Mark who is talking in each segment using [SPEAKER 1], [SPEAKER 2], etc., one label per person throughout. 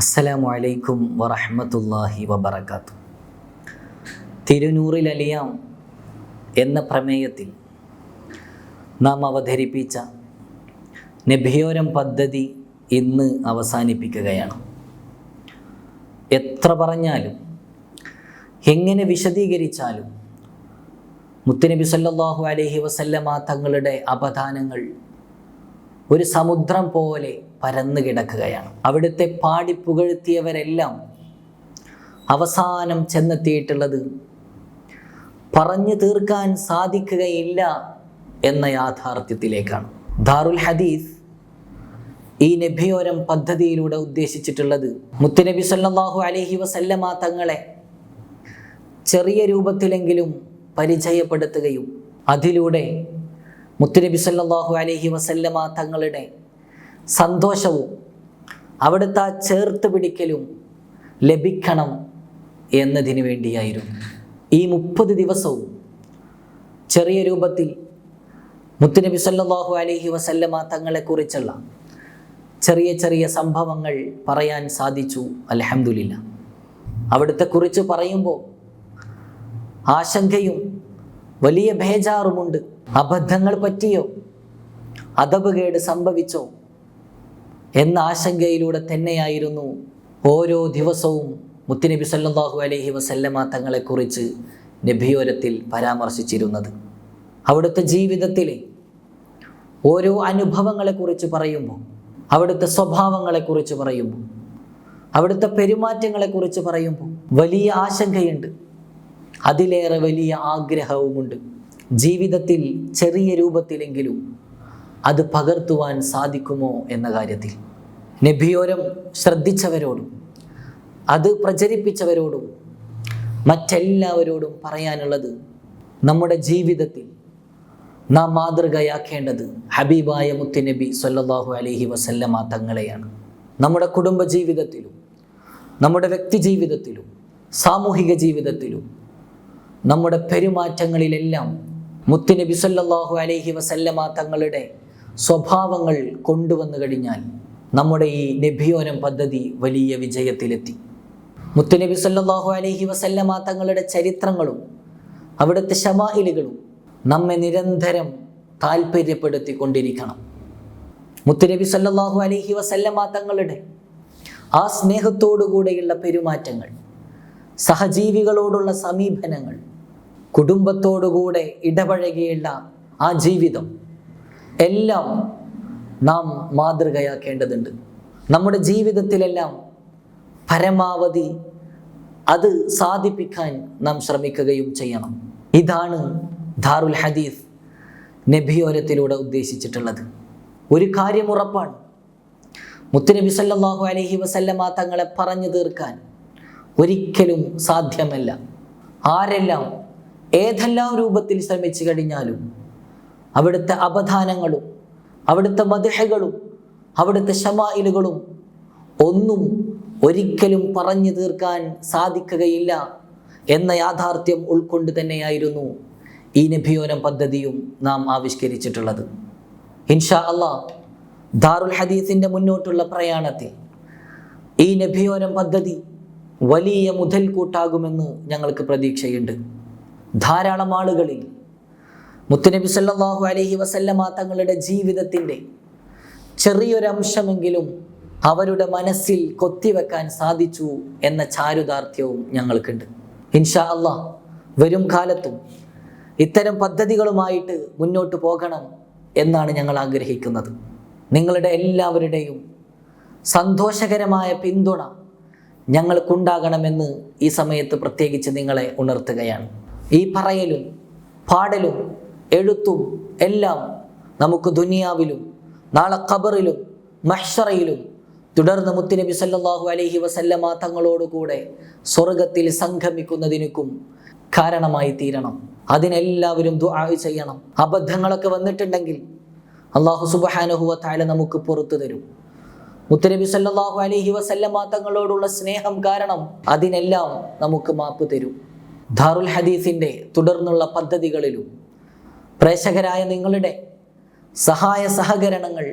[SPEAKER 1] അസ്സലാമു അലൈക്കും വറഹ്മത്തുള്ളാഹി തിരുനൂറിൽ അലിയാം എന്ന പ്രമേയത്തിൽ നാം അവതരിപ്പിച്ച നബിയോരം പദ്ധതി ഇന്ന് അവസാനിപ്പിക്കുകയാണ്. എത്ര പറഞ്ഞാലും എങ്ങനെ വിശദീകരിച്ചാലും മുത്തുനബി സല്ലല്ലാഹു അലൈഹി വസല്ലമ തങ്ങളുടെ അപദാനങ്ങൾ ഒരു സമുദ്രം പോലെ പരന്നു കിടക്കുകയാണ്. അവിടുത്തെ പാടി പുകഴ്ത്തിയവരെല്ലാം അവസാനം ചെന്നെത്തിയിട്ടുള്ളത് പറഞ്ഞു തീർക്കാൻ സാധിക്കുകയില്ല എന്ന യാഥാർത്ഥ്യത്തിലേക്കാണ്. ദാറുൽ ഹദീസ് ഈ നബിയോരം പദ്ധതിയിലൂടെ ഉദ്ദേശിച്ചിട്ടുള്ളത് മുത്തുനബി സല്ലാഹു അലഹി വസല്ലമ തങ്ങളെ ചെറിയ രൂപത്തിലെങ്കിലും പരിചയപ്പെടുത്തുകയും അതിലൂടെ മുത്തുനബി സല്ലാഹു അലഹി വസല്ലമ തങ്ങളുടെ സന്തോഷവും അവിടുത്തെ ചേർത്ത് പിടിക്കലും ലഭിക്കണം എന്നതിന് വേണ്ടിയായിരുന്നു. ഈ മുപ്പത് ദിവസവും ചെറിയ രൂപത്തിൽ മുത്തുനബി സല്ലല്ലാഹു അലൈഹി വസല്ലമ തങ്ങളെക്കുറിച്ചുള്ള ചെറിയ ചെറിയ സംഭവങ്ങൾ പറയാൻ സാധിച്ചു. അലഹമുല്ല അവിടുത്തെ കുറിച്ച് പറയുമ്പോൾ ആശങ്കയും വലിയ ഭേജാറുമുണ്ട് അബദ്ധങ്ങൾ പറ്റിയോ? അതപകേട് സംഭവിച്ചോ? എന്ന ആശങ്കയിലൂടെ തന്നെയായിരുന്നു ഓരോ ദിവസവും മുത്തുനബി സല്ലാഹു അലഹി വസല്ലമ തങ്ങളെക്കുറിച്ച് നബിയോരത്തിൽ പരാമർശിച്ചിരുന്നത്. അവിടുത്തെ ജീവിതത്തിലെ ഓരോ അനുഭവങ്ങളെക്കുറിച്ച് പറയുമ്പോൾ അവിടുത്തെ സ്വഭാവങ്ങളെക്കുറിച്ച് പറയുമ്പോൾ അവിടുത്തെ പെരുമാറ്റങ്ങളെക്കുറിച്ച് പറയുമ്പോൾ വലിയ ആശങ്കയുണ്ട്. അതിലേറെ വലിയ ആഗ്രഹവുമുണ്ട്. ജീവിതത്തിൽ ചെറിയ രൂപത്തിലെങ്കിലും അത് പകർത്തുവാൻ സാധിക്കുമോ എന്ന കാര്യത്തിൽ. നബിയോരം ശ്രദ്ധിച്ചവരോടും അത് പ്രചരിപ്പിച്ചവരോടും മറ്റെല്ലാവരോടും പറയാനുള്ളത് നമ്മുടെ ജീവിതത്തിൽ നാം മാതൃകയാക്കേണ്ടത് ഹബീബായ മുത്തുനബി സല്ലാഹു അലഹി വസല്ലമ തങ്ങളെയാണ്. നമ്മുടെ കുടുംബ ജീവിതത്തിലും നമ്മുടെ വ്യക്തി ജീവിതത്തിലും സാമൂഹിക ജീവിതത്തിലും നമ്മുടെ പെരുമാറ്റങ്ങളിലെല്ലാം മുത്തുനബി സല്ലാഹു അലഹി വസല്ലമ തങ്ങളുടെ സ്വഭാവങ്ങൾ കൊണ്ടുവന്നു കഴിഞ്ഞാൽ നമ്മുടെ ഈ നബിയോരം പദ്ധതി വലിയ വിജയത്തിലെത്തി. മുത്തുനബി സല്ലാഹു അലഹി വസല്ലമ തങ്ങളുടെ ചരിത്രങ്ങളും അവിടുത്തെ ഷമായിലുകളും നമ്മെ നിരന്തരം താല്പര്യപ്പെടുത്തിക്കൊണ്ടിരിക്കണം മുത്തുനബി സല്ലാഹു അലഹി വസല്ലമ തങ്ങളുടെ ആ സ്നേഹത്തോടുകൂടെയുള്ള പെരുമാറ്റങ്ങൾ സഹജീവികളോടുള്ള സമീപനങ്ങൾ കുടുംബത്തോടുകൂടെ ഇടപഴകിയുള്ള ആ ജീവിതം എല്ലാം നാം മാതൃകയാക്കേണ്ടതുണ്ട്. നമ്മുടെ ജീവിതത്തിലെല്ലാം പരമാവധി അത് സാധിപ്പിക്കാൻ നാം ശ്രമിക്കുകയും ചെയ്യണം. ഇതാണ് ദാറുൽ ഹദീസ് നബിയോരത്തിലൂടെ ഉദ്ദേശിച്ചിട്ടുള്ളത്. ഒരു കാര്യം ഉറപ്പാണ്. മുത്തുനബി സല്ലാഹു അലഹി വസല്ലമ തങ്ങളെ പറഞ്ഞു തീർക്കാൻ ഒരിക്കലും സാധ്യമല്ല. ആരെല്ലാം ഏതെല്ലാം രൂപത്തിൽ ശ്രമിച്ചു കഴിഞ്ഞാലും അവിടുത്തെ അവധാനങ്ങളും അവിടുത്തെ മതിഹകളും അവിടുത്തെ ഷമായിലുകളും ഒന്നും ഒരിക്കലും പറഞ്ഞു തീർക്കാൻ സാധിക്കുകയില്ല എന്ന യാഥാർത്ഥ്യം ഉൾക്കൊണ്ട് തന്നെയായിരുന്നു ഈ നബിയോരം പദ്ധതിയും നാം ആവിഷ്കരിച്ചിട്ടുള്ളത്. ഇൻഷാ അള്ളാ ദാറുൽ ഹദീസിന്റെ മുന്നോട്ടുള്ള പ്രയാണത്തിൽ ഈ നബിയോരം പദ്ധതി വലിയ മുതൽക്കൂട്ടാകുമെന്ന് ഞങ്ങൾക്ക് പ്രതീക്ഷയുണ്ട്. ധാരാളം ആളുകളിൽ മുത്തുനബി സല്ലാഹു അലഹി വസല്ലമ തങ്ങളുടെ ജീവിതത്തിന്റെ ചെറിയൊരംശമെങ്കിലും അവരുടെ മനസ്സിൽ കൊത്തിവെക്കാൻ സാധിച്ചു എന്ന ചാരുദാർത്ഥ്യവും ഞങ്ങൾക്കുണ്ട്. ഇൻഷാ അള്ളാ വരും കാലത്തും ഇത്തരം പദ്ധതികളുമായിട്ട് മുന്നോട്ട് പോകണം എന്നാണ് ഞങ്ങൾ ആഗ്രഹിക്കുന്നത്. നിങ്ങളുടെ എല്ലാവരുടെയും സന്തോഷകരമായ പിന്തുണ ഞങ്ങൾക്കുണ്ടാകണമെന്ന് ഈ സമയത്ത് പ്രത്യേകിച്ച് നിങ്ങളെ ഉണർത്തുകയാണ്. ഈ പറയലും പാടലും എഴുത്തും എല്ലാം നമുക്ക് ദുനിയാവിലും നാളെ ഖബറിലും മഹ്ഷറയിലും തുടർന്ന് മുത്തുനബി സല്ലാഹു അലഹി വസല്ലമ തങ്ങളോടുകൂടെ സ്വർഗത്തിൽ സംഗമിക്കുന്നതിനും കാരണമായി തീരണം. അതിനെല്ലാവരും ദുആ ചെയ്യണം. അബദ്ധങ്ങളൊക്കെ വന്നിട്ടുണ്ടെങ്കിൽ അള്ളാഹു സുബഹാനുഹുവ താല നമുക്ക് പുറത്തു തരും. മുത്തനബി സല്ലാഹു അലഹി വസല്ലമ തങ്ങളോടുള്ള സ്നേഹം കാരണം അതിനെല്ലാം നമുക്ക് മാപ്പ് തരും. ദാറുൽ ഹദീസിന്റെ തുടർന്നുള്ള പദ്ധതികളിലും പ്രേക്ഷകരായ നിങ്ങളുടെ സഹായ സഹകരണങ്ങൾ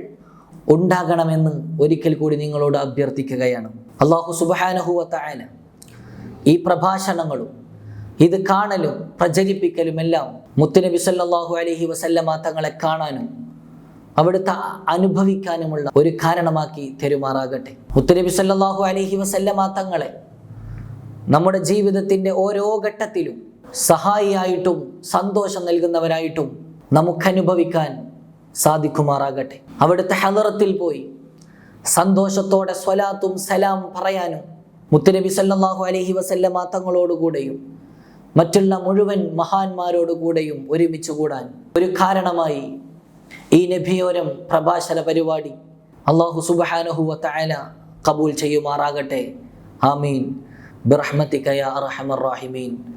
[SPEAKER 1] ഉണ്ടാകണമെന്ന് ഒരിക്കൽ കൂടി നിങ്ങളോട് അഭ്യർത്ഥിക്കുകയാണ്. അള്ളാഹു സുബാനഹുവ തായാല ഈ പ്രഭാഷണങ്ങളും ഇത് കാണലും പ്രചരിപ്പിക്കലും എല്ലാം മുത്തുനബി സല്ലാഹു അലഹി വസല്ലമ തങ്ങളെ കാണാനും അവിടുത്തെ അനുഭവിക്കാനുമുള്ള ഒരു കാരണമാക്കി തെരുമാറാകട്ടെ. മുത്തുനബി സല്ലാഹു അലഹി വസല്ലമ തങ്ങളെ നമ്മുടെ ജീവിതത്തിന്റെ ഓരോ ഘട്ടത്തിലും സഹായിയായിട്ടും സന്തോഷം നൽകുന്നവരായിട്ടും നമുക്കനുഭവിക്കാൻ സാധിക്കുമാറാകട്ടെ. അവിടുത്തെ ഹലറത്തിൽ പോയി സന്തോഷത്തോടെ സ്വലാത്തും സലാം പറയാനും മുത്തുനബി സല്ലാഹു അലഹി വസല്ലമ തങ്ങളോടുകൂടെയും മറ്റുള്ള മുഴുവൻ മഹാന്മാരോടുകൂടെയും ഒരുമിച്ച് കൂടാൻ ഒരു കാരണമായി ഈ നബിയോരം പ്രഭാഷണ പരിപാടി അള്ളാഹു സുബഹാനഹുവ തആല കബൂൽ ചെയ്യുമാറാകട്ടെ. ആമീൻ. ബിറഹ്മതിക യാ അറഹമർ റാഹിമീൻ.